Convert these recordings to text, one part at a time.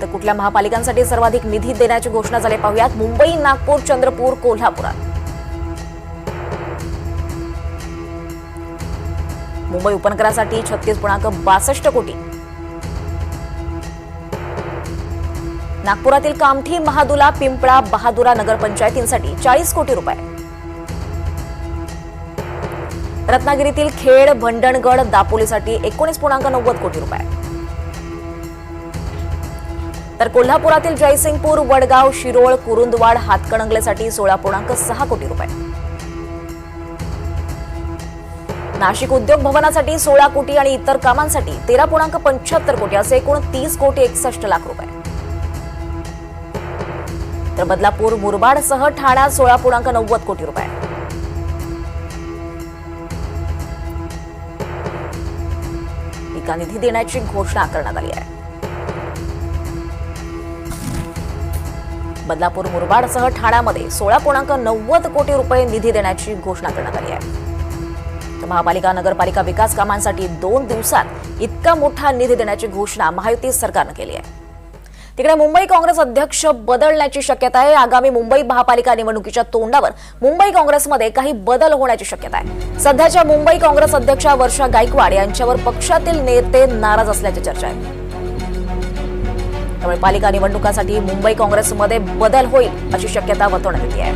तर कुठल्या महापालिकांसाठी सर्वाधिक निधी देण्याची घोषणा झाली पाहूयात. मुंबई नागपूर चंद्रपूर कोल्हापुरात. मुंबई उपनगरासाठी छत्तीस पूर्णांक बासष्ट कोटी. नागपुरातील कामठी महादुला पिंपळा बहादुरा नगरपंचायतींसाठी चाळीस कोटी रुपये. रत्नागिरीतील खेड भंडणगड दापोलीसाठी एकोणीस पूर्णांक नव्वद कोटी रुपये. तर कोल्हापुरातील जयसिंगपूर वडगाव शिरोळ कुरुंदवाड हातकणंगलेसाठी सोळा पूर्णांक सहा कोटी रुपये. नाशिक उद्योग भवनासाठी सोळा कोटी आणि इतर कामांसाठी तेरा पूर्णांक पंच्याहत्तर कोटी असे एकूण तीस कोटी एकसष्ट लाख रुपये. तर बदलापूर मुरबाडसह ठाण्यात सोळा पूर्णांक नव्वद कोटी रुपये. एका निधी देण्याची घोषणा करण्यात आली आहे. बदलापूर मुरबाडसह ठाण्यामध्ये सोळा पूर्णांक नव्वद कोटी रुपये निधी देण्याची घोषणा करण्यात आली आहे. तर महापालिका नगरपालिका विकास कामांसाठी दोन दिवसात इतका मोठा निधी देण्याची घोषणा महायुती सरकारनं केली आहे. तिकडे मुंबई काँग्रेस अध्यक्ष बदलण्याची शक्यता आहे. आगामी मुंबई महापालिका निवडणुकीच्या तोंडावर मुंबई काँग्रेसमध्ये काही बदल होण्याची शक्यता आहे. सध्याच्या मुंबई काँग्रेस अध्यक्षा वर्षा गायकवाड यांच्यावर पक्षातील नेते नाराज असल्याची चर्चा आहे. त्यामुळे पालिका निवडणुकांसाठी मुंबई काँग्रेसमध्ये बदल होईल अशी शक्यता वर्तवण्यात येते. आहे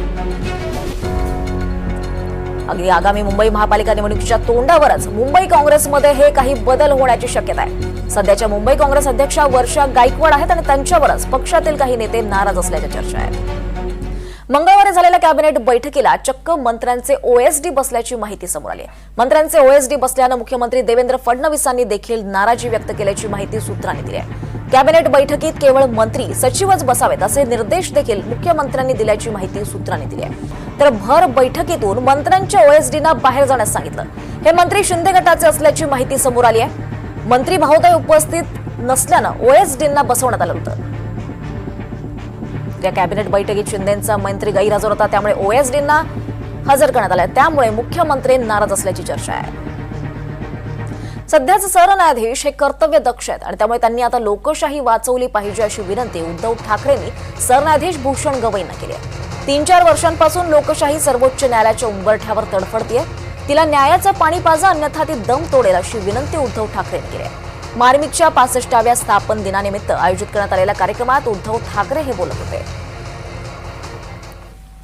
अगदी आगामी मुंबई महापालिका निवडणुकीच्या तोंडावरच मुंबई काँग्रेसमध्ये हे काही बदल होण्याची शक्यता आहे. सध्याच्या मुंबई काँग्रेस अध्यक्षा वर्षा गायकवाड आहेत आणि त्यांच्यावरच पक्षातील काही नेते नाराज असल्याच्या चर्चा आहेत. मंगळवारी झालेल्या कॅबिनेट बैठकीला चक्क मंत्र्यांचे ओएसडी बसल्याची माहिती समोर आली आहे. मंत्र्यांचे ओएसडी बसल्यानं मुख्यमंत्री देवेंद्र फडणवीसांनी देखील नाराजी व्यक्त केल्याची माहिती सूत्रांनी दिली आहे. कॅबिनेट बैठकीत केवळ मंत्री सचिवच बसावेत असे निर्देश देखील मुख्यमंत्र्यांनी दिल्याची माहिती सूत्रांनी दिली आहे. तर भर बैठकीतून मंत्र्यांच्या ओएसडीना बाहेर जाण्यास सांगितलं. हे मंत्री शिंदे गटाचे असल्याची माहिती समोर आली आहे. मंत्री महोदय उपस्थित नसल्यानं ओएसडींना बसवण्यात आलं होतं. या कॅबिनेट बैठकीत शिंदेचा मंत्री गैरहजर होता त्यामुळे ओएसडींना हजर करण्यात आलं त्यामुळे मुख्यमंत्री नाराज असल्याची चर्चा आहे. सध्याचे सरन्यायाधीश हे कर्तव्य दक्ष आहेत आणि त्यामुळे त्यांनी आता लोकशाही वाचवली पाहिजे अशी विनंती उद्धव ठाकरेंनी सरन्यायाधीश भूषण गवईंना केली आहे. तीन चार वर्षांपासून लोकशाही सर्वोच्च न्यायालयाच्या उंबरठ्यावर तडफडतीये. तिला न्यायाचं पाणी पाजा अन्यथा ती दम तोडेल अशी विनंती उद्धव ठाकरेंनी केली आहे. मार्मिकच्या पासष्टाव्या स्थापन दिनानिमित्त आयोजित करण्यात आलेल्या कार्यक्रमात उद्धव ठाकरे हे बोलत होते.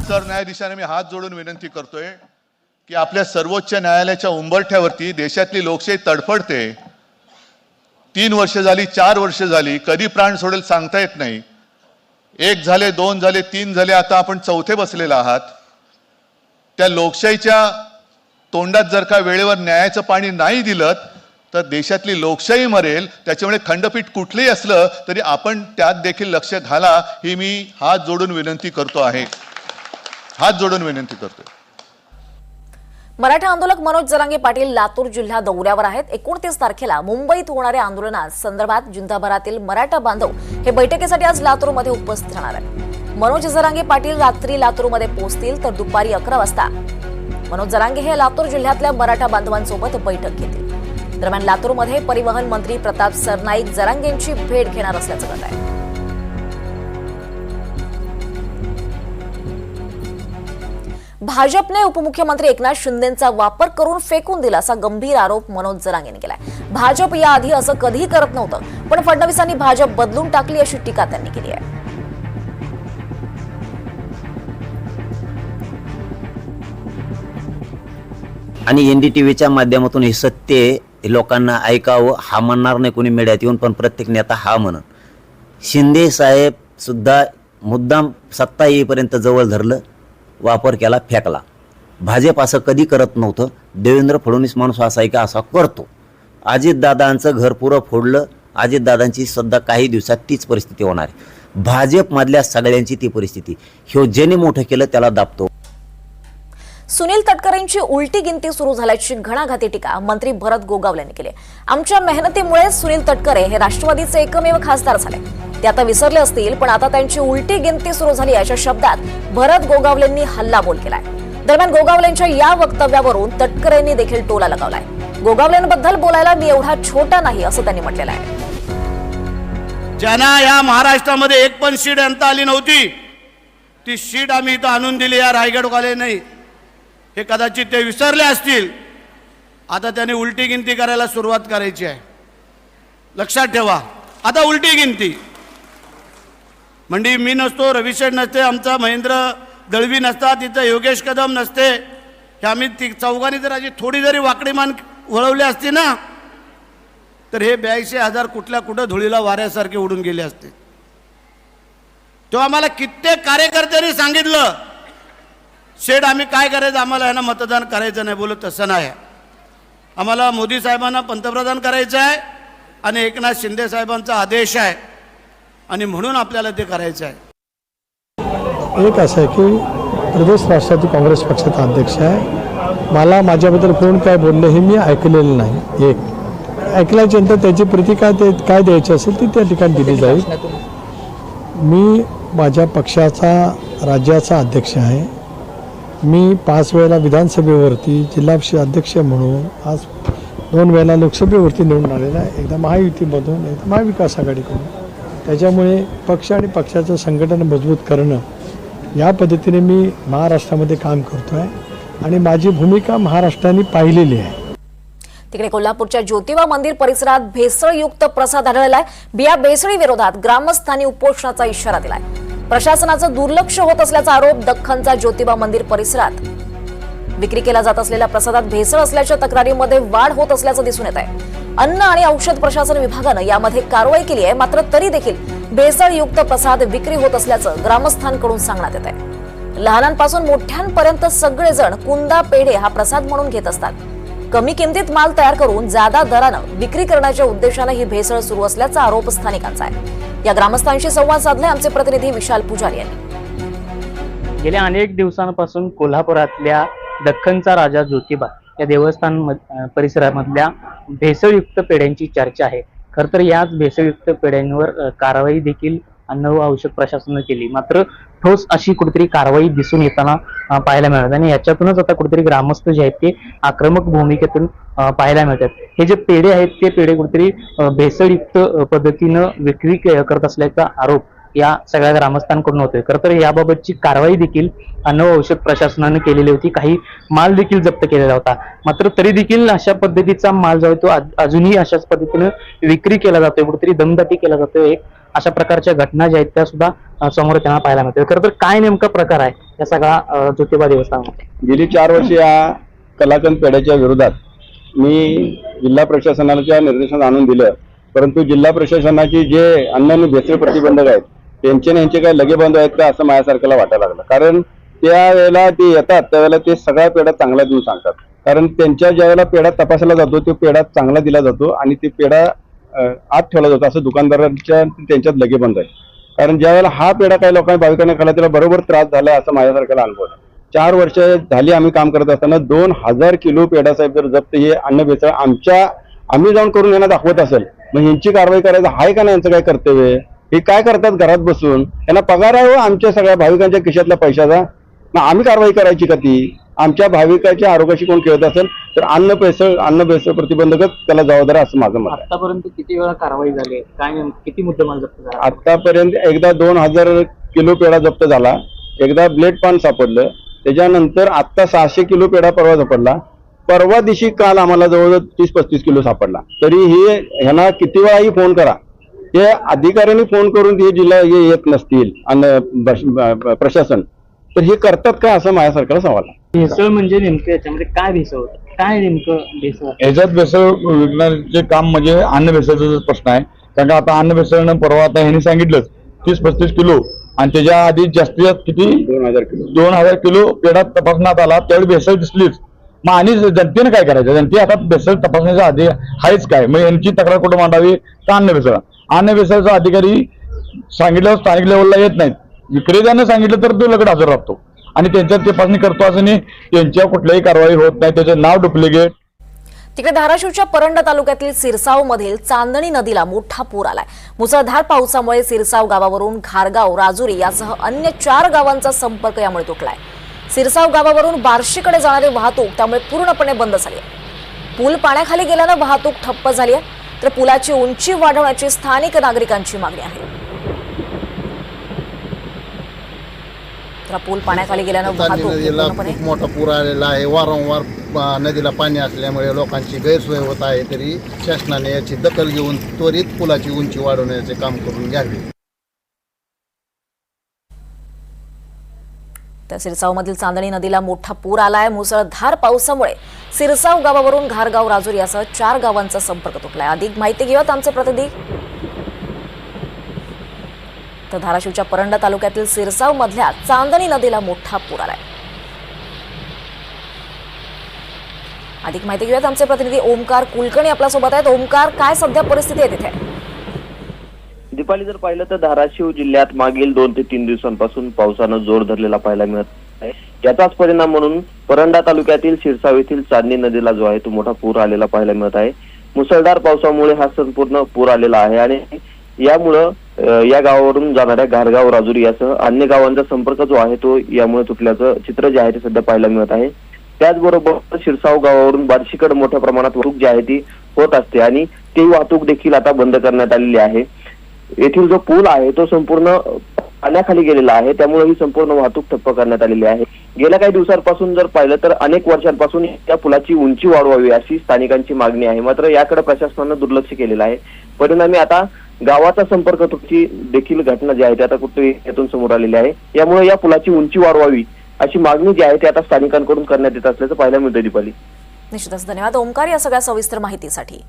सरन्यायाधीशाने मी हात जोडून विनंती करतोय की आपल्या सर्वोच्च न्यायालयाच्या उंबरठ्यावरती देशातली लोकशाही तडफडते. तीन वर्ष झाली चार वर्ष झाली कधी प्राण सोडेल सांगता येत नाही. एक झाले दोन झाले तीन झाले आता आपण चौथे बसलेला आहात. त्या लोकशाहीच्या तोंडात जर का वेळेवर न्यायाचं पाणी नाही दिलं तर देशातली लोकशाही मरेल त्याच्यामुळे खंडपीठ कुठलंही असलं तरी आपण त्यात देखील लक्ष घाला ही मी हात जोडून विनंती करतो आहे. हात जोडून विनंती करतोय मराठा आंदोलक मनोज जरांगे पाटील लातूर जिल्हा दौऱ्यावर आहेत. एकोणतीस तारखेला मुंबईत होणाऱ्या आंदोलनात संदर्भात जिंदाभरातील मराठा बांधव हे बैठकीसाठी आज लातूरमध्ये उपस्थित राहणार आहेत. मनोज जरांगे पाटील रात्री लातूरमध्ये पोहोचतील तर दुपारी अकरा वाजता. मनोज जरांगे हे लातूर जिल्ह्यातल्या मराठा बांधवांसोबत बैठक घेतील. दरम्यान लातूरमध्ये परिवहन मंत्री प्रताप सरनाईक जरांगेंची भेट घेणार असल्याचं कळत आहे भाजपने उपमुख्यमंत्री एकनाथ शिंदेचा वापर करून फेकून दिला असा गंभीर आरोप मनोज जरांग यांनी केलाय. भाजप याआधी असं कधीही करत नव्हतं पण फडणवीसांनी भाजप बदलून टाकली अशी टीका त्यांनी केली आहे. आणि एन डी टी व्हीच्या माध्यमातून हे सत्य लोकांना ऐकावं हा म्हणणार नाही कोणी मीडियात येऊन पण प्रत्येक नेता हा म्हणून. शिंदे साहेब सुद्धा मुद्दाम सत्ता येईपर्यंत जवळ धरलं वापर केला फेकला. भाजप असं कधी करत नव्हतं. देवेंद्र फडणवीस माणूस असा आहे का असा करतो. अजितदादांचं घर पुरं फोडलं अजितदादांची सध्या काही दिवसात तीच परिस्थिती होणार आहे. भाजपमधल्या सगळ्यांची ती परिस्थिती. ह्यो ज्याने मोठं केलं त्याला दाबतो. सुनील तटकरेंची उलटी गिनती सुरू झाल्याची घणाघाती टीका मंत्री भरत गोगावले यांनी केली. आमच्या मेहनतीमुळे सुनील तटकरे हे राष्ट्रवादीचे एकमेव खासदार झाले. ते आता विसरले असतील पण आता त्यांची उलटी गिनती सुरू झाली अशा शब्दात भरत गोगावलेंनी हल्लाबोल केलाय. दरम्यान गोगावलेंच्या या वक्तव्यावरून तटकरेंनी देखील टोला लगावलाय. गोगावलेंबद्दल बोलायला मी एवढा छोटा नाही असं त्यांनी म्हटलेलं आहे. ज्यांना या महाराष्ट्रामध्ये एक पण सीट आणता आली नव्हती ती सीट आम्ही इथं आणून दिली या रायगड कॉलेज नाही हे कदाचित ते विसरले असतील. आता त्याने उलटी गिनती करायला सुरुवात करायची आहे. लक्षात ठेवा. आता उलटी गिनती. म्हणजे मी नसतो रविशेठ नसते आमचा महेंद्र दळवी नसता तिथं योगेश कदम नसते. हे आम्ही ती चौघांनी जर अशी थोडी जरी वाकडी मान वळवली असती ना तर हे ब्याऐंशी हजार कुठल्या कुठं धुळीला वाऱ्यासारखे उडून गेले असते. तेव्हा आम्हाला कित्येक कार्यकर्त्यांनी सांगितलं शेड आम्ही काय करायचं? आम्हाला यांना मतदान करायचं नाही. बोलत तसं नाही. आम्हाला मोदी साहेबांना पंतप्रधान करायचं आहे आणि एकनाथ शिंदे साहेबांचा आदेश आहे आणि म्हणून आपल्याला ते करायचं आहे. एक असं आहे की प्रदेश राष्ट्रवादी काँग्रेस पक्षाचा अध्यक्ष आहे. मला माझ्याबद्दल कोण काय बोललं हे मी ऐकलेलं नाही. एक. ऐकल्याच्यानंतर त्याची प्रतिका ते काय द्यायची असेल ती त्या ठिकाणी दिली जाईल. मी माझ्या पक्षाचा राज्याचा अध्यक्ष आहे. मी पाच वेळेला विधानसभेवरती जिल्हा अध्यक्ष म्हणून आज दोन वेळेला लोकसभेवरती निवडून आलेला आहे. एकदा महायुतीमधून एकदा महाविकास आघाडीकडून. त्याच्यामुळे पक्ष आणि पक्षाचं संघटन मजबूत करणं या पद्धतीने मी महाराष्ट्रामध्ये काम करतो आहे आणि माझी भूमिका महाराष्ट्राने पाहिलेली आहे. तिकडे कोल्हापूरच्या ज्योतिबा मंदिर परिसरात भेसळयुक्त प्रसाद आढळलाय. बिया भेसळी विरोधात ग्रामस्थांनी उपोषणाचा इशारा दिलाय. प्रशासनाचं दुर्लक्ष होत असल्याचा आरोप दख्खनचा ज्योतिबा मंदिर परिसरात. विक्री केला जात असलेल्या प्रसादात भेसळ असल्याच्या तक्रारीमध्ये वाढ होत असल्याचं दिसून येत आहे. अन्न आणि औषध प्रशासन विभागानं यामध्ये कारवाई केली आहे मात्र तरी देखील भेसळयुक्त प्रसाद विक्री होत असल्याचं ग्रामस्थांकडून सांगण्यात येत आहे. लहानांपासून मोठ्यांपर्यंत सगळेजण कुंदा पेढे हा प्रसाद म्हणून घेत असतात. कमी किमतीत माल तयार करून जादा दरानं विक्री करण्याच्या उद्देशानं ही भेसळ सुरू असल्याचा आरोप स्थानिकांचा आहे. या ग्रामस्थांशी संवाद साधलाय आमचे प्रतिनिधी विशाल पुजारी यांनी. गेल्या अनेक दिवसांपासून कोल्हापुरातल्या दख्खनचा राजा ज्योतिबा या देवस्थान परिसरामधल्या भेसळयुक्त पेढ्यांची चर्चा आहे. खर तर याच भेसळयुक्त पेढ्यांवर कारवाई देखील अन्न व औषध प्रशासनानं केली. मात्र ठोस अशी कुठेतरी कारवाई दिसून येताना पाहायला मिळत आणि याच्यातूनच आता कुठेतरी ग्रामस्थ जे आहेत ते आक्रमक भूमिकेतून पाहायला मिळतात. हे जे पेढे आहेत ते पेढे कुठेतरी भेसळयुक्त पद्धतीनं विक्री करत असल्याचा आरोप या सगळ्या ग्रामस्थांकडून होतोय. खरं तर याबाबतची कारवाई देखील अन्न औषध प्रशासनाने केलेली होती. काही माल देखील जप्त केलेला होता. मात्र तरी देखील अशा पद्धतीचा माल जो आहे तो अजूनही अशाच पद्धतीनं विक्री केला जातोय. कुठेतरी दमदाटी केला जातोय. एक अशा प्रकारच्या घटना ज्या आहेत त्या सुद्धा समोर त्यांना पाहायला मिळतोय. खरं तर काय नेमका प्रकार आहे या सगळा ज्योतिबा देवस्थानामध्ये? गेली चार वर्ष या कलाकंद पेढ्याच्या विरोधात मी जिल्हा प्रशासनाच्या निर्देशात आणून दिलं. परंतु जिल्हा प्रशासनाची जे अन्न आणि भेसळ प्रतिबंधक आहेत त्यांचे आणि यांचे काय लगेबंध आहेत का असं माझ्यासारख्याला वाटायला लागलं. कारण त्यावेळेला ते येतात त्यावेळेला ते सगळ्या पेढा चांगला देऊन सांगतात. कारण त्यांच्या ज्यावेळेला पेढा तपासला जातो तो पेढा चांगला दिला जातो आणि ते पेढा आत ठेवला जातो. असं दुकानदारांच्या त्यांच्यात लगे बंद आहे कारण ज्यावेळेला हा पेढा काही लोकांनी भाविकांना खाला त्याला बरोबर त्रास झाला असं माझ्यासारख्याला अनुभव आहे. चार वर्ष झाली आम्ही काम करत असताना दोन हजार किलो पेढा साहेब जर जप्त हे अन्न भेसळ आमच्या आम्ही जाऊन करून यांना दाखवत असेल मग यांची कारवाई करायचं आहे का नाही यांचं काय कर्तव्य हे काय करतात घरात बसून? यांना पगार आहे हो आमच्या सगळ्या भाविकांच्या खिशातल्या पैशाचा. मग आम्ही कारवाई करायची का ती? आमच्या भाविकाच्या आरोग्याशी कोण खेळत असेल तर अन्न भेसळ अन्न भेसळ प्रतिबंधकच त्याला जबाबदार असं माझं मत आहे. आतापर्यंत किती वेळा कारवाई झाली? आहे? काय नेम- किती मुद्देमाल जप्त झाला? आतापर्यंत एकदा दोन हजार किलो पेढा जप्त झाला. एकदा ब्लेड पान सापडलं. त्याच्यानंतर आत्ता सहाशे किलो पेढा परवा सापडला. परवा दिवशी काल आम्हाला जवळजवळ तीस पस्तीस किलो सापडला. तरी हे ह्यांना किती वेळाही फोन करा. हे अधिकाऱ्यांनी फोन करून हे जिल्हा हे येत नसतील अन्न प्रशासन. तर हे करतात का असं माझ्यासारख्याला सवाल आहे. भेसळ म्हणजे नेमकं याच्यामध्ये काय भेसळ होतं? काय नेमकं भेसळ? याच्यात भेसळ विकण्याचे काम म्हणजे अन्न भेसळचा जो प्रश्न आहे कारण का आता अन्न भेसळनं परवा आता ह्यांनी सांगितलंच तीस पस्तीस किलो आणि त्याच्या आधी जास्तीत जास्त किती? दोन हजार किलो. दोन हजार किलो पेढा तपासण्यात आला त्यावेळी भेसळ दिसलीच. मग आणि जनतेने काय करायचं? जनते आता भेसळ तपासण्याच्या आधी आहेच काय? मग यांची तक्रार कुठं मांडावी? का अन्न भेसळ? अन्न व्यवसायाचा अधिकारी सांगितलं स्थानिक लेवलला येत नाहीत. विक्रेत्यानं सांगितलं तर तो लगड हजर राहतो. आणि त्यांच्यात तपासणी करतो असं नाही. त्यांच्या कुठल्याही कारवाई होत नाही. त्याचे नाव डुप्लिकेट. तिकडे धाराशिवच्या परंडा तालुक्यातील सिरसाव मधील चांदणी नदीला मोठा पूर आलाय. मुसळधार पावसामुळे सिरसाव गावावरून खारगाव राजुरी यासह अन्य चार गावांचा संपर्क यामुळे तुटलाय. सिरसाव गावावरून बार्शीकडे जाणारी वाहतूक त्यामुळे पूर्णपणे बंद झाली आहे. पूल पाण्याखाली गेल्यानं वाहतूक ठप्प झाली आहे. तर पुलाची उंची वाढवण्याची स्थानिक नागरिकांची मागणी आहे. तर पूल पाण्याखाली गेल्यानं नदीला खूप मोठा पूर आलेला आहे. वारंवार नदीला पाणी असल्यामुळे लोकांची गैरसोय होत आहे तरी शासनाने याची दखल घेऊन त्वरित पुलाची उंची वाढवण्याचे काम करून घ्यावे. तर सिरसावमधील चांदणी नदीला मोठा पूर आलाय. मुसळधार पावसामुळे सिरसाव गावावरून घारगाव राजूर यासह चार गावांचा संपर्क तुटलाय. अधिक माहिती घेऊयात आमचे प्रतिनिधी. तर धाराशिवच्या परंडा तालुक्यातील सिरसाव मधल्या चांदणी नदीला मोठा पूर आलाय. अधिक माहिती घेऊयात आमचे प्रतिनिधी. ओमकार कुलकर्णी आपल्यासोबत आहेत. ओमकार काय सध्या परिस्थिती आहे तिथे? दीपाली जर पाहिलं तर धाराशिव जिल्ह्यात मागील दोन ते तीन दिवसांपासून पावसानं जोर धरलेला पाहायला मिळत आहे. याचाच परिणाम म्हणून परंडा तालुक्यातील शिरसाव येथील चांदणी नदीला जो आहे तो मोठा पूर आलेला पाहायला मिळत आहे. मुसळधार पावसामुळे हा संपूर्ण पूर आलेला आहे आणि यामुळं या गावावरून जाणाऱ्या घारगाव राजुरी यासह अन्य गावांचा संपर्क जो आहे तो यामुळे तुटल्याचं चित्र जे आहे ते सध्या पाहायला मिळत आहे. त्याचबरोबर शिरसाव गावावरून बार्शीकड मोठ्या प्रमाणात वाहतूक जी आहे ती होत असते आणि ती वाहतूक देखील आता बंद करण्यात आलेली आहे. येथील जो पूल आहे तो संपूर्ण पाण्याखाली गेलेला आहे. त्यामुळे ही संपूर्ण वाहतूक ठप्प करण्यात आलेली आहे. गेल्या काही दिवसांपासून जर पाहिलं तर अनेक वर्षांपासून या पुलाची उंची वाढवावी अशी स्थानिकांची मागणी आहे. मात्र याकडे प्रशासनानं दुर्लक्ष केलेलं आहे. परिणामी आता गावाचा संपर्क तुटची देखील घटना जी आहे ती आता कुठे यातून समोर आलेली आहे. यामुळे या पुलाची उंची वाढवावी अशी मागणी जी आहे ती आता स्थानिकांकडून करण्यात येत असल्याचं पाहायला मिळतं दीपाली. निश्चितच. धन्यवाद. ओंकार या सगळ्या सविस्तर माहितीसाठी.